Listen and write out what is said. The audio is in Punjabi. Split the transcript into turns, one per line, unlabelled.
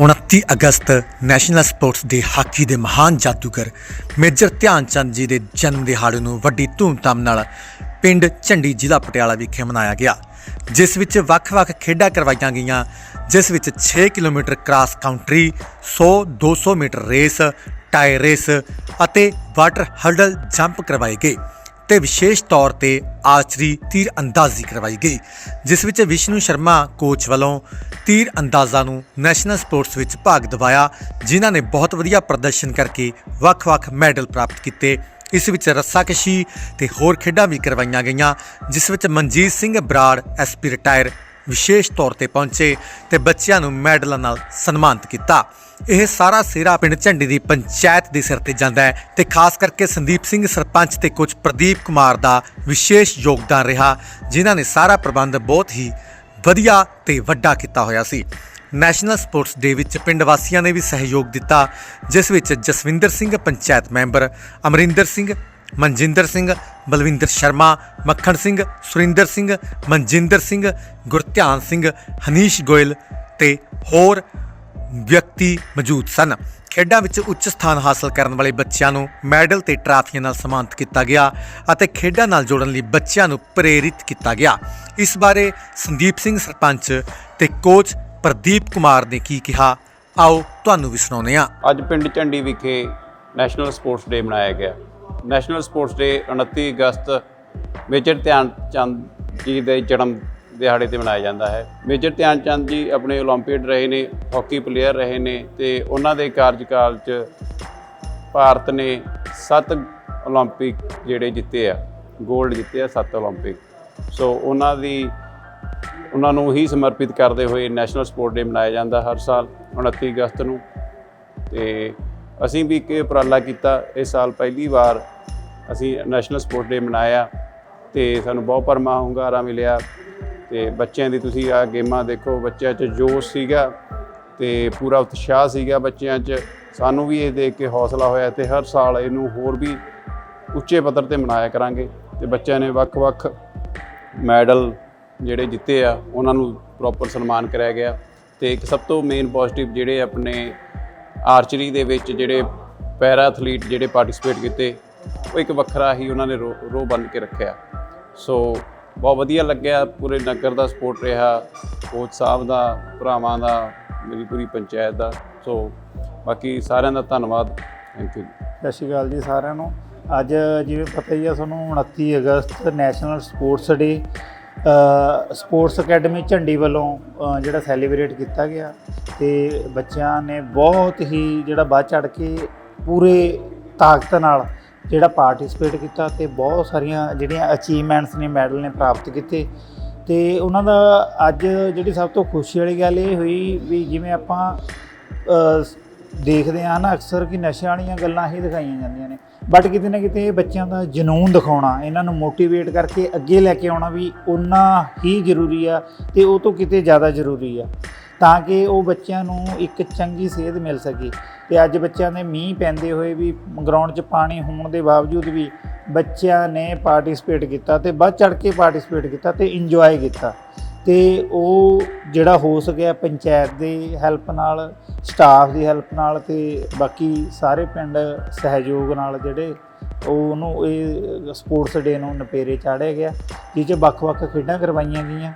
29 ਅਗਸਤ ਨੈਸ਼ਨਲ ਸਪੋਰਟਸ ਦੇ ਹਾਕੀ ਦੇ ਮਹਾਨ ਜਾਦੂਗਰ ਮੇਜਰ ਧਿਆਨ ਚੰਦ ਜੀ ਦੇ ਜਨਮ ਦਿਹਾੜੇ ਨੂੰ ਵੱਡੀ ਧੂਮਧਾਮ ਨਾਲ ਪਿੰਡ ਝੰਡੀ ਜ਼ਿਲ੍ਹਾ ਪਟਿਆਲਾ ਵਿਖੇ ਮਨਾਇਆ ਗਿਆ, ਜਿਸ ਵਿੱਚ ਵੱਖ-ਵੱਖ ਖੇਡਾਂ ਕਰਵਾਈਆਂ ਗਈਆਂ, ਜਿਸ ਵਿੱਚ 6 kilometre cross country 100 200 metre race tyre race ਅਤੇ ਵਾਟਰ ਹਰਡਲ ਜੰਪ ਕਰਵਾਏ ਗਏ। ਤੇ ਵਿਸ਼ੇਸ਼ ਤੌਰ ਤੇ ਆਰਚਰੀ ਤੀਰ ਅੰਦਾਜ਼ੀ ਕਰਵਾਈ ਗਈ, ਜਿਸ ਵਿੱਚ ਵਿਸ਼ਨੂੰ ਸ਼ਰਮਾ ਕੋਚ ਵੱਲੋਂ ਤੀਰ ਅੰਦਾਜ਼ਾਂ ਨੂੰ ਨੈਸ਼ਨਲ ਸਪੋਰਟਸ ਵਿੱਚ ਭਾਗ ਦਿਵਾਇਆ, ਜਿਨ੍ਹਾਂ ਨੇ ਬਹੁਤ ਵਧੀਆ ਪ੍ਰਦਰਸ਼ਨ ਕਰਕੇ ਵੱਖ-ਵੱਖ ਮੈਡਲ ਪ੍ਰਾਪਤ ਕੀਤੇ। ਇਸ ਵਿੱਚ ਰੱਸਾਕਸ਼ੀ ਤੇ ਹੋਰ ਖੇਡਾਂ ਵੀ ਕਰਵਾਈਆਂ ਗਈਆਂ, ਜਿਸ ਵਿੱਚ ਮਨਜੀਤ ਸਿੰਘ ਬਰਾੜ ਐਸਪੀ ਰਿਟਾਇਰ ਵਿਸ਼ੇਸ਼ ਤੌਰ ਤੇ ਪਹੁੰਚੇ ਤੇ ਬੱਚਿਆਂ ਨੂੰ ਮੈਡਲਾਂ ਨਾਲ ਸਨਮਾਨਿਤ ਕੀਤਾ। ਇਹ ਸਾਰਾ ਸਿਰਾ ਪਿੰਡ ਝੰਡੀ ਦੀ ਪੰਚਾਇਤ ਦੇ ਸਿਰ ਤੇ ਜਾਂਦਾ ਹੈ ਤੇ ਖਾਸ ਕਰਕੇ ਸੰਦੀਪ ਸਿੰਘ ਸਰਪੰਚ ਤੇ ਕੁਝ ਪ੍ਰਦੀਪ ਕੁਮਾਰ ਦਾ ਵਿਸ਼ੇਸ਼ ਯੋਗਦਾਨ ਰਿਹਾ, ਜਿਨ੍ਹਾਂ ਨੇ ਸਾਰਾ ਪ੍ਰਬੰਧ ਬਹੁਤ ਹੀ ਵਧੀਆ ਤੇ ਵੱਡਾ ਕੀਤਾ ਹੋਇਆ ਸੀ। ਨੈਸ਼ਨਲ ਸਪੋਰਟਸ ਡੇ ਵਿੱਚ ਪਿੰਡ ਵਾਸੀਆਂ ਨੇ ਵੀ ਸਹਿਯੋਗ ਦਿੱਤਾ, ਜਿਸ ਵਿੱਚ ਜਸਵਿੰਦਰ ਸਿੰਘ ਪੰਚਾਇਤ ਮੈਂਬਰ, ਅਮਰਿੰਦਰ ਸਿੰਘ ਮਨਜਿੰਦਰ ਸਿੰਘ, ਬਲਵਿੰਦਰ ਸ਼ਰਮਾ, ਮੱਖਣ ਸਿੰਘ, ਸੁਰਿੰਦਰ ਸਿੰਘ, ਮਨਜਿੰਦਰ ਸਿੰਘ, ਗੁਰਧਿਆਨ ਸਿੰਘ, ਹਨੀਸ਼ ਗੋਇਲ ਤੇ ਹੋਰ ਵਿਅਕਤੀ ਮੌਜੂਦ ਸਨ। ਖੇਡਾਂ ਵਿੱਚ ਉੱਚ ਸਥਾਨ ਹਾਸਲ ਕਰਨ ਵਾਲੇ ਬੱਚਿਆਂ ਨੂੰ ਮੈਡਲ ਤੇ ਟਰਾਫੀਆਂ ਨਾਲ ਸਨਮਾਨਿਤ ਕੀਤਾ ਗਿਆ ਅਤੇ ਖੇਡਾਂ ਨਾਲ ਜੋੜਨ ਲਈ ਬੱਚਿਆਂ ਨੂੰ ਪ੍ਰੇਰਿਤ ਕੀਤਾ ਗਿਆ। ਇਸ ਬਾਰੇ ਸੰਦੀਪ ਸਿੰਘ ਸਰਪੰਚ ਤੇ ਕੋਚ ਪ੍ਰਦੀਪ ਕੁਮਾਰ ਨੇ ਕੀ ਕਿਹਾ, ਆਓ ਤੁਹਾਨੂੰ ਵੀ ਸੁਣਾਉਂਦੇ ਹਾਂ।
ਅੱਜ ਪਿੰਡ ਝੰਡੀ ਵਿਖੇ ਨੈਸ਼ਨਲ ਸਪੋਰਟਸ ਡੇ ਮਨਾਇਆ ਗਿਆ। ਨੈਸ਼ਨਲ ਸਪੋਰਟਸ ਡੇ 29 ਅਗਸਤ ਮੇਜਰ ਧਿਆਨ ਚੰਦ ਜੀ ਦੇ ਜਨਮ ਦਿਹਾੜੇ ਤੇ ਮਨਾਇਆ ਜਾਂਦਾ ਹੈ। ਮੇਜਰ ਧਿਆਨ ਚੰਦ ਜੀ ਆਪਣੇ 올림픽ਡ ਰਹੇ ਨੇ, ਹਾਕੀ ਪਲੇਅਰ ਰਹੇ ਨੇ ਤੇ ਉਹਨਾਂ ਦੇ ਕਾਰਜਕਾਲ 'ਚ ਭਾਰਤ ਨੇ 7 올림픽 ਜਿਹੜੇ ਜਿੱਤੇ ਆ 골ਡ ਜਿੱਤੇ ਆ 7 올림픽। ਸੋ ਉਹਨਾਂ ਦੀ, ਉਹਨਾਂ ਨੂੰ ਹੀ ਸਮਰਪਿਤ ਕਰਦੇ ਹੋਏ ਨੈਸ਼ਨਲ ਸਪੋਰਟ ਡੇ ਮਨਾਇਆ ਜਾਂਦਾ ਹਰ ਸਾਲ 29 ਅਗਸਤ ਨੂੰ ਤੇ ਅਸੀਂ ਵੀ ਇੱਕ ਉਪਰਾਲਾ ਕੀਤਾ। ਇਸ ਸਾਲ ਪਹਿਲੀ ਵਾਰ ਅਸੀਂ ਨੈਸ਼ਨਲ ਸਪੋਰਟ ਡੇ ਮਨਾਇਆ ਤੇ ਸਾਨੂੰ ਬਹੁਤ ਪਰਮਾ ਹੁੰਗਾਰਾ ਮਿਲਿਆ ਤੇ ਬੱਚਿਆਂ ਦੀ ਤੁਸੀਂ ਆ ਗੇਮਾਂ ਦੇਖੋ, ਬੱਚਿਆਂ 'ਚ ਜੋਸ਼ ਸੀਗਾ ਤੇ ਪੂਰਾ ਉਤਸ਼ਾਹ ਸੀਗਾ ਬੱਚਿਆਂ 'ਚ। ਸਾਨੂੰ ਵੀ ਇਹ ਦੇਖ ਕੇ ਹੌਸਲਾ ਹੋਇਆ ਤੇ ਹਰ ਸਾਲ ਇਹਨੂੰ ਹੋਰ ਵੀ ਉੱਚੇ ਪੱਧਰ ਤੇ ਮਨਾਇਆ ਕਰਾਂਗੇ ਤੇ ਬੱਚਿਆਂ ਨੇ ਵੱਖ-ਵੱਖ ਮੈਡਲ ਜਿਹੜੇ ਜਿੱਤੇ ਆ, ਉਹਨਾਂ ਨੂੰ ਪ੍ਰੋਪਰ ਸਨਮਾਨ ਕਰਿਆ ਗਿਆ ਤੇ ਇੱਕ ਸਭ ਤੋਂ ਮੇਨ ਪੋਜ਼ਿਟਿਵ ਜਿਹੜੇ ਆਪਣੇ ਆਰਚਰੀ ਦੇ ਵਿੱਚ ਜਿਹੜੇ ਪੈਰਾ ਐਥਲੀਟ ਜਿਹੜੇ ਪਾਰਟਿਸਿਪੇਟ ਕੀਤੇ, ਉਹ ਇੱਕ ਵੱਖਰਾ ਹੀ ਉਹਨਾਂ ਨੇ ਰੋ ਰੋ ਬਣ ਕੇ ਰੱਖਿਆ। ਸੋ ਬਹੁਤ ਵਧੀਆ ਲੱਗਿਆ, ਪੂਰੇ ਨਗਰ ਦਾ ਸਪੋਰਟ ਰਿਹਾ, ਕੋਚ ਸਾਹਿਬ ਦਾ, ਭਰਾਵਾਂ ਦਾ, ਮੇਰੀ ਪੂਰੀ ਪੰਚਾਇਤ ਦਾ। ਸੋ ਬਾਕੀ ਸਾਰਿਆਂ ਦਾ ਧੰਨਵਾਦ। ਥੈਂਕ ਯੂ
ਸਤਿ ਸ਼੍ਰੀ ਅਕਾਲ ਜੀ ਸਾਰਿਆਂ ਨੂੰ। ਅੱਜ ਜਿਵੇਂ ਪਤਾ ਹੀ ਆ ਤੁਹਾਨੂੰ 29 ਅਗਸਤ national sports day sports academy ਝੰਡੀ ਵੱਲੋਂ ਜਿਹੜਾ ਸੈਲੀਬ੍ਰੇਟ ਕੀਤਾ ਗਿਆ ਤੇ ਬੱਚਿਆਂ ਨੇ ਬਹੁਤ ਹੀ ਜਿਹੜਾ ਵੱਧ ਚੜ ਕੇ ਪੂਰੇ ਤਾਕਤ ਨਾਲ ਜਿਹੜਾ ਪਾਰਟਿਸਿਪੇਟ ਕੀਤਾ ਤੇ ਬਹੁਤ ਸਾਰੀਆਂ ਜਿਹੜੀਆਂ ਅਚੀਵਮੈਂਟਸ ਨੇ ਮੈਡਲ ਨੇ ਪ੍ਰਾਪਤ ਕੀਤੇ ਤੇ ਉਹਨਾਂ ਦਾ ਅੱਜ ਜਿਹੜੀ ਸਭ ਤੋਂ ਖੁਸ਼ੀ ਵਾਲੀ ਗੱਲ ਇਹ ਹੋਈ ਵੀ ਜਿਵੇਂ ਆਪਾਂ ਦੇਖਦੇ ਆ ਨਾ ਅਕਸਰ ਕਿ ਨਸ਼ਿਆਂ ਵਾਲੀਆਂ ਗੱਲਾਂ ਹੀ ਦਿਖਾਈਆਂ ਜਾਂਦੀਆਂ ਨੇ। ਬਟ ਕਿਤੇ ਨਾ ਕਿਤੇ ਇਹ ਬੱਚਿਆਂ ਦਾ ਜਨੂਨ ਦਿਖਾਉਣਾ, ਇਹਨਾਂ ਨੂੰ ਮੋਟੀਵੇਟ ਕਰਕੇ ਅੱਗੇ ਲੈ ਕੇ ਆਉਣਾ ਵੀ ਉਨਾ ਹੀ ਜ਼ਰੂਰੀ ਆ ਤੇ ਉਹ ਤੋਂ ਕਿਤੇ ਜ਼ਿਆਦਾ ਜ਼ਰੂਰੀ ਆ। ਤਾਂ ਕਿ ਉਹ ਬੱਚਿਆਂ ਨੂੰ ਇੱਕ ਚੰਗੀ ਸੇਧ ਮਿਲ ਸਕੇ ਤੇ ਅੱਜ ਬੱਚਿਆਂ ਦੇ ਮੀਂਹ ਪੈਂਦੇ ਹੋਏ ਵੀ ਗਰਾਊਂਡ 'ਚ ਪਾਣੀ ਹੋਣ ਦੇ ਬਾਵਜੂਦ ਵੀ ਬੱਚਿਆਂ ਨੇ ਪਾਰਟਿਸਿਪੇਟ ਕੀਤਾ ਤੇ ਵੱਧ ਚੜ ਕੇ ਪਾਰਟਿਸਿਪੇਟ ਕੀਤਾ ਤੇ ਇੰਜੋਏ ਕੀਤਾ। ਤੇ ਉਹ ਜਿਹੜਾ ਹੋ ਸਕਿਆ ਪੰਚਾਇਤ ਦੀ ਹੈਲਪ ਨਾਲ, ਸਟਾਫ ਦੀ ਹੈਲਪ ਨਾਲ ਤੇ ਬਾਕੀ ਸਾਰੇ ਪਿੰਡ ਸਹਿਯੋਗ ਨਾਲ ਜਿਹੜੇ ਉਹਨੂੰ ਇਹ ਸਪੋਰਟਸ ਡੇ ਨੂੰ ਨਪੇਰੇ ਚਾੜਿਆ ਗਿਆ ਜਿਸ 'ਚ ਵੱਖ-ਵੱਖ ਖੇਡਾਂ ਕਰਵਾਈਆਂ ਗਈਆਂ।